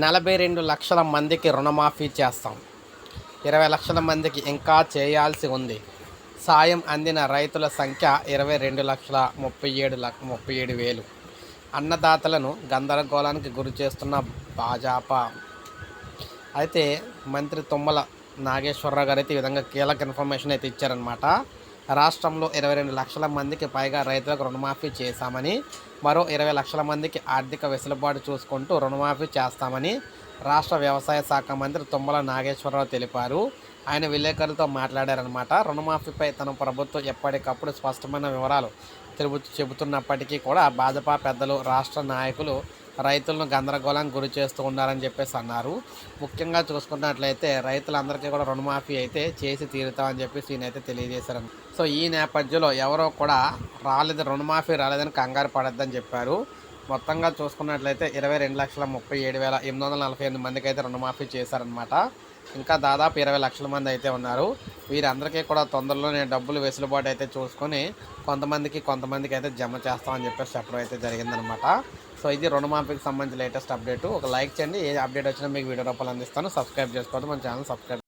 నలభై రెండు లక్షల మందికి రుణమాఫీ చేస్తాం. ఇరవై లక్షల మందికి ఇంకా చేయాల్సి ఉంది. సాయం అందిన రైతుల సంఖ్య ఇరవై రెండు లక్షల ముప్పై ఏడు లక్ష ముప్పై ఏడు వేలు. అన్నదాతలను గందరగోళానికి గురి చేస్తున్న భాజపా. అయితే మంత్రి తుమ్మల నాగేశ్వరరావు గారు అయితే ఈ విధంగా కీలక ఇన్ఫర్మేషన్ అయితే ఇచ్చారనమాట రాష్ట్రంలో ఇరవై రెండు లక్షల మందికి పైగా రైతులకు రుణమాఫీ చేశామని మరో ఇరవై లక్షల మందికి ఆర్థిక వెసులుబాటు చూసుకుంటూ రుణమాఫీ చేస్తామని రాష్ట్ర వ్యవసాయ శాఖ మంత్రి తుమ్మల నాగేశ్వరరావు తెలిపారు. ఆయన విలేకరులతో మాట్లాడారనమాట రుణమాఫీపై తన ప్రభుత్వం ఎప్పటికప్పుడు స్పష్టమైన వివరాలు తెలుపు చెబుతున్నప్పటికీ కూడా భాజపా పెద్దలు రాష్ట్ర నాయకులు రైతులను గందరగోళానికి గురి చేస్తూ ఉన్నారని చెప్పేసి అన్నారు. ముఖ్యంగా చూసుకున్నట్లయితే రైతులందరికీ కూడా రుణమాఫీ అయితే చేసి తీరుతామని చెప్పేసి ఈయనైతే తెలియజేశారు. సో ఈ నేపథ్యంలో ఎవరో కూడా రాలేదు రుణమాఫీ రాలేదని కంగారు పడద్దని చెప్పారు. మొత్తంగా చూసుకున్నట్లయితే ఇరవై రెండు లక్షల ముప్పై ఏడు వేల ఎనిమిది వందల నలభై ఎనిమిది మందికి అయితే రుణమాఫీ చేశారనమాట ఇంకా దాదాపు ఇరవై లక్షల మంది అయితే ఉన్నారు. వీరందరికీ కూడా తొందరలోనే డబ్బులు వెసులుబాటు అయితే చూసుకొని కొంతమందికి కొంతమందికి అయితే జమ చేస్తామని చెప్పేసి చెప్పడం అయితే జరిగిందనమాట సో ఇది రుణమాఫీకి సంబంధించి లేటెస్ట్ అప్డేట్. ఒక లైక్ చేయండి. ఏ అప్డేట్ వచ్చినా మీకు వీడియో రూపాయలు అందిస్తాను. సబ్స్క్రైబ్ చేసుకోవద్దు. మన ఛానల్ సబ్స్క్రైబ్